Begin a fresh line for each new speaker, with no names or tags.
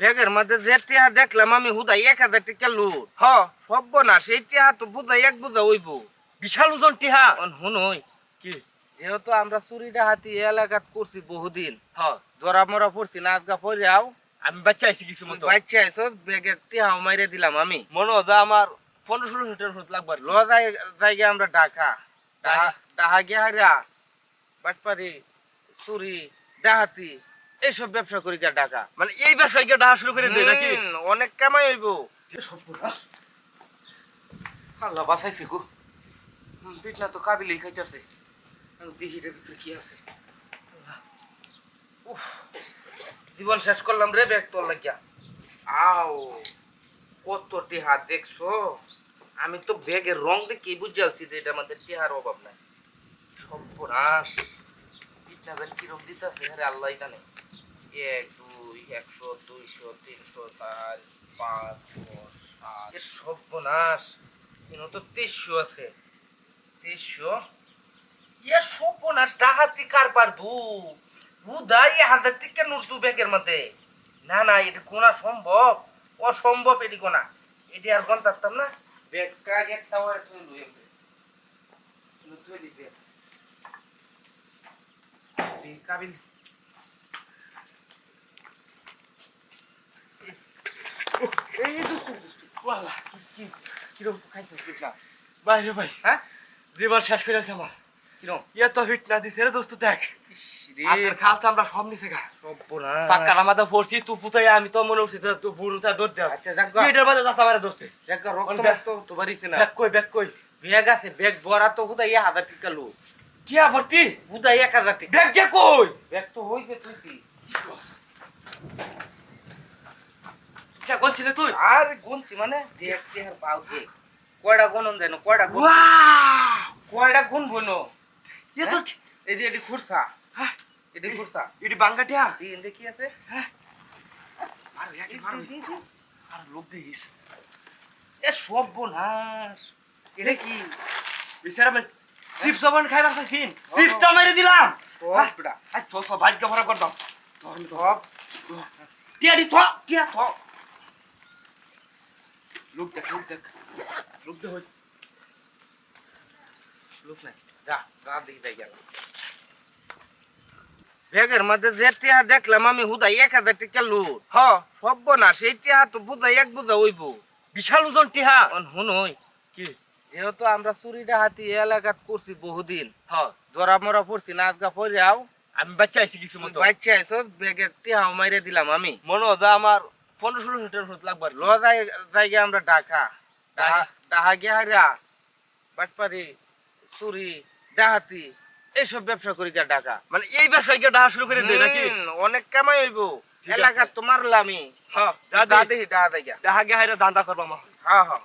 ব্যাগের মধ্যে যে টিহা দেখলাম আমি হুদাই এক হাজার টিকা লুট।
হ
সব্য না সেই টিহা তো বুঝাই এক বুঝা হইব।
বিশাল ওজন টিহা।
শুনই
কি?
যেহেতু আমরা চুরিটা হাতি এলাকাত করছি বহুদিন
হ।
ধরা মরা পড়ছি না আজকা পড়াও
আমি বাচ্চা আইছি কিছু মতো।
বাচ্চা আইসো ব্যাগের টিহা মাইরে দিলাম আমি।
মনে হয় আমার পনেরো ষোলো লিটার হতে লাগবে।
ল জায়গা আমরা ডাকা। ডাহা গিয়া হারা বাটপারি চুরি ডাহাতি এইসব ব্যবসা করি গিয়া ডাকা
মানে এই ব্যবসায় গিয়ে ডাহা শুরু করে দেয় নাকি?
অনেক কামাই হইব।
আল্লাহ বাঁচাইছে গো। পিটনা তো কাবিলেই খাইতেছে।
দেখি এটার ভিতরে কি আছে? উফ, জীবন শেষ করলাম রে ব্যাগ তোর লাগিয়া। আও কত টিহা দেখছ? আমি তো ব্যাগের রং দেখি বুঝে আলছি যে এটা আমাদের টিহার অভাব নাই। সর্বনাশ কিরম দিতেছে? আরে আল্লাহ জানে। এক, দুই একশো দুইশো তিনশো চার, পাঁচ সাত, এর সর্বনাশ। তো তেইশশো আছে। তেইশশো? ইয়ে সর্বনাশ ডাহাতি কারবার দু বুদাই হাজার টিকা নোট দু ব্যাগের মধ্যে। না না, এটা কোনা সম্ভব। অসম্ভব এটি কোনা এটি আর গন থাকতাম না। ব্যাগটা আগে একটা ওয়ার তুই এমবে কাবিল এই দুস্তু কি না
ভাই
হ্যাঁ?
শেষ করে আছে আমার। ইয়ে তো ফিট না দিছে রে দোস্ত দেখ। আজকের খালটা আমরা সব নিছে গা। পাক্কা আমাদের পড়ছি তু পুতাই আমি তো মনে হচ্ছে তুই বুড়ুটা দৌড় দেব
আচ্ছা যাক
এটার বাদে যাচ্ছে আমার দোস্তে।
রক্ত
কোনটা?
তো বাড়িছে না।
ব্যাগ কই ব্যাগ কই?
ব্যাগ আছে ব্যাগ ভরা তো হুদা এক হাজার টাকা লো
টিয়া ভর্তি?
হুদা এক হাজার টাকা।
ব্যাগ কই?
ব্যাগ তো হইছে তুই
টিয়া কোনছিলে তুই।
আরে গুনছি মানে? দেখ দেখ পাও দেখ। কয়টা গুনন দেন কয়টা গুন কয়টা গুন বনো
ইয়ে তো
এই যে এটি খুরসা।
হ্যাঁ।
এটি খুরসা।
এটি বাঙ্গা টিয়া
দিন দেখি আছে।
হ্যাঁ। আর মারো। আর লোক দেখিস।
এ সর্বনাশ এটা কি?
বিচারা মে চিপস সাবান খাই রাখছে সিন। চিপসটা মেরে দিলাম।
সবটা
আই তো সব ভাগ্য ভরা করতাম তোর
সব
টিয়া দি থ। টিয়া থ। লোক দেখ লোক দেখ লোক দেখ
লোক নাই যা যা দেখি যাই গেল। ব্যাগের মধ্যে যে টিহা দেখলাম আমি হুদা এক হাজার টাকা লুট।
হ
সর্বনাশ সেই টিহা তো বুঝা এক বুঝা হইব।
বিশাল ওজন টিহা। কি?
যেহেতু আমরা চুরিটা হাতি এই এলাকাত করছি বহুদিন
হ
ধরা মরা পড়ছি না আজকা পড়াও
আমি বাচ্চা আইছি কিছু মতো।
বাচ্চা আইসো ব্যাগের টিহাও মাইরে দিলাম আমি।
মনে হয় যে আমার পনেরো ষোলো লিটার হতে লাগবে আর কি।
ল জায়গা আমরা ঢাকা। ডাহা- গেহারা বাটপারি চুরি ডাহাতি এইসব ব্যবসা করি গিয়া ডাকা
মানে এই ব্যবসায় গিয়ে ডাহা শুরু করে দেয় নাকি?
অনেক কামাই হইব। এলাকা তোমার লামি
হ্যাঁ
দাদি ডাহা দেখা
ডাহা গেহারা দান্দা করব আমার
হ্যাঁ হ্যাঁ।